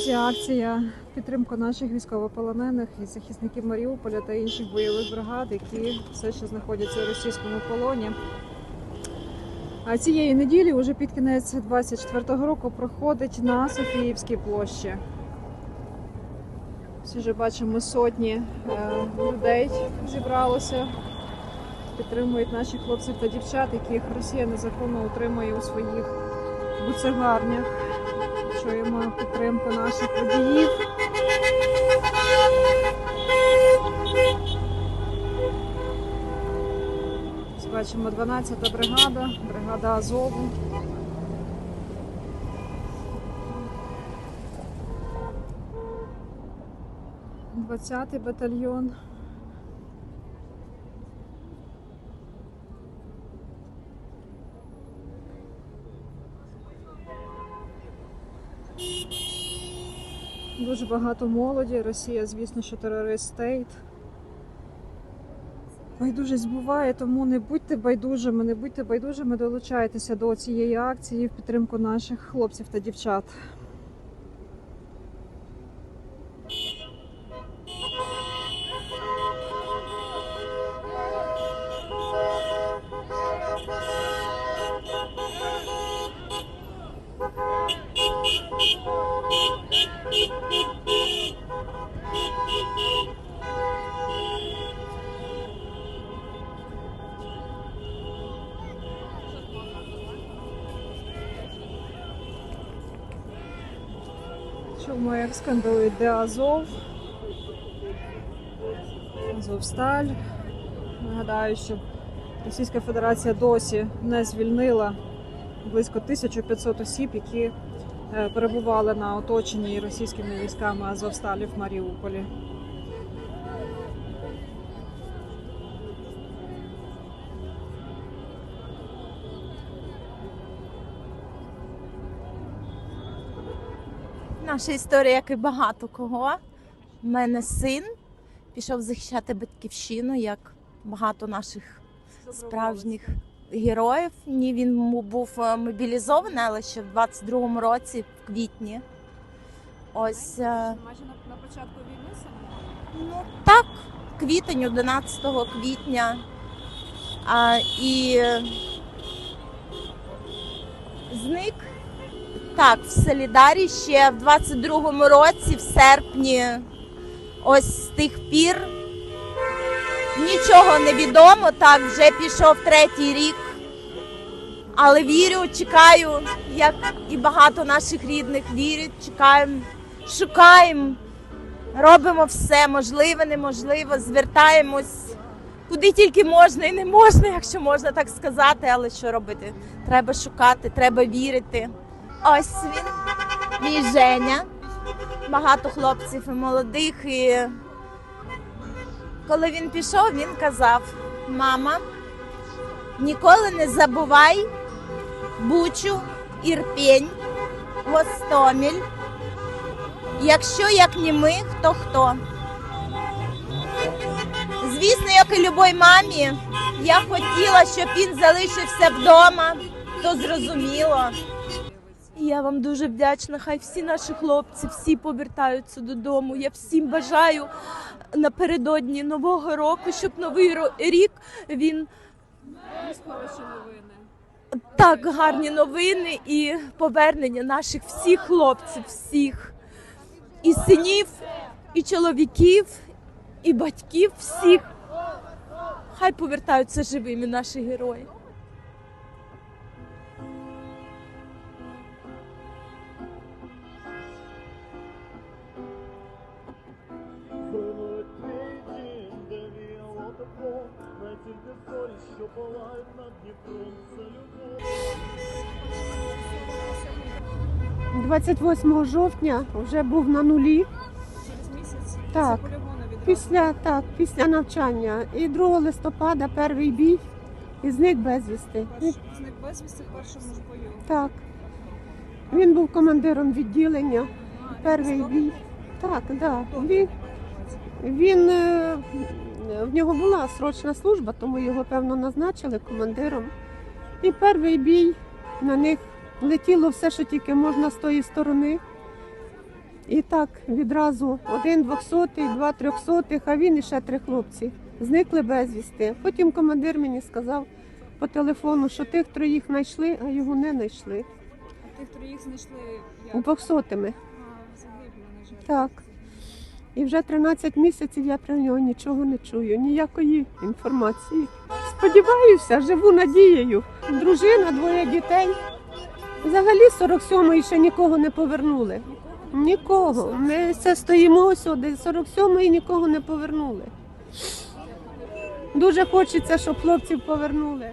Друзі, акція в підтримку наших військовополонених і захисників Маріуполя та інших бойових бригад, які все ще знаходяться у російському полоні. А цієї неділі, уже під кінець 24-го року, проходить на Софіївській площі. Ось вже бачимо сотні е, людей зібралося. Підтримують наших хлопців та дівчат, яких Росія незаконно утримує у своїх буцегарнях. Чуємо підтримку наших водіїв. Бачимо 12-та бригада, бригада Азову. Двадцятий батальйон. Дуже багато молоді. Росія, звісно, що терорист стейт. Байдужість буває, тому не будьте байдужими, не будьте байдужими, долучайтеся до цієї акції в підтримку наших хлопців та дівчат. Як скандалують де Азов. Азовсталь. Нагадаю, що Російська Федерація досі не звільнила близько 1500 осіб, які е, перебували на оточенні російськими військами Азовсталі в Маріуполі. Наша історія, як і багато кого. У мене син пішов захищати батьківщину, як багато наших справжніх героїв. Ні, він був е, мобілізований, але ще в 22-му році, в квітні. Ось е, Майже на, початку війни саме? ну так, квітень, 11 квітня. А, і е, зник так, в Солідарі ще в 22-му році, в серпні, ось з тих пір. Нічого не відомо, так, вже пішов третій рік. Але вірю, чекаю, як і багато наших рідних вірять, чекаємо, шукаємо, робимо все можливе, неможливе, звертаємось куди тільки можна і не можна, якщо можна так сказати, але що робити? Треба шукати, треба вірити. Ось він, мій Женя. Багато хлопців і молодих. І коли він пішов, він казав: мама, ніколи не забувай Бучу, Ірпень, Гостоміль. Якщо як не ми, хто хто. Звісно, як і любой мамі, я хотіла, щоб він залишився вдома, то зрозуміло. Я вам дуже вдячна. Хай всі наші хлопці, всі повертаються додому. Я всім бажаю напередодні нового року, щоб новий рік він Хороші новини. так гарні новини і повернення наших всіх хлопців, всіх і синів, і чоловіків, і батьків, всіх. Хай повертаються живими наші герої. Що палають над Дніпром, це любов. 28 жовтня вже був на нулі. Через місяць Так. Після так, після навчання. І 2 листопада перший бій і зник безвісти. Зник безвісти в першому ж бою. Так. Він був командиром відділення. А, Перший бій. Так, да. Він, він е, в нього була срочна служба, тому його певно назначили командиром. І перший бій на них летіло все, що тільки можна з тої сторони. І так відразу один двохсотий, два трьохсотих, а він і ще три хлопці. Зникли безвісти. Потім командир мені сказав по телефону, що тих троїх знайшли, а його не знайшли. А тих троїх знайшли У двохсотими. А, загибло, на жаль. Так. І вже 13 місяців я про нього нічого не чую, ніякої інформації. Сподіваюся, живу надією. Дружина, двоє дітей. Взагалі 47-ї ще нікого не повернули. Нікого. Ми все стоїмо сюди, 47-ї нікого не повернули. Дуже хочеться, щоб хлопців повернули.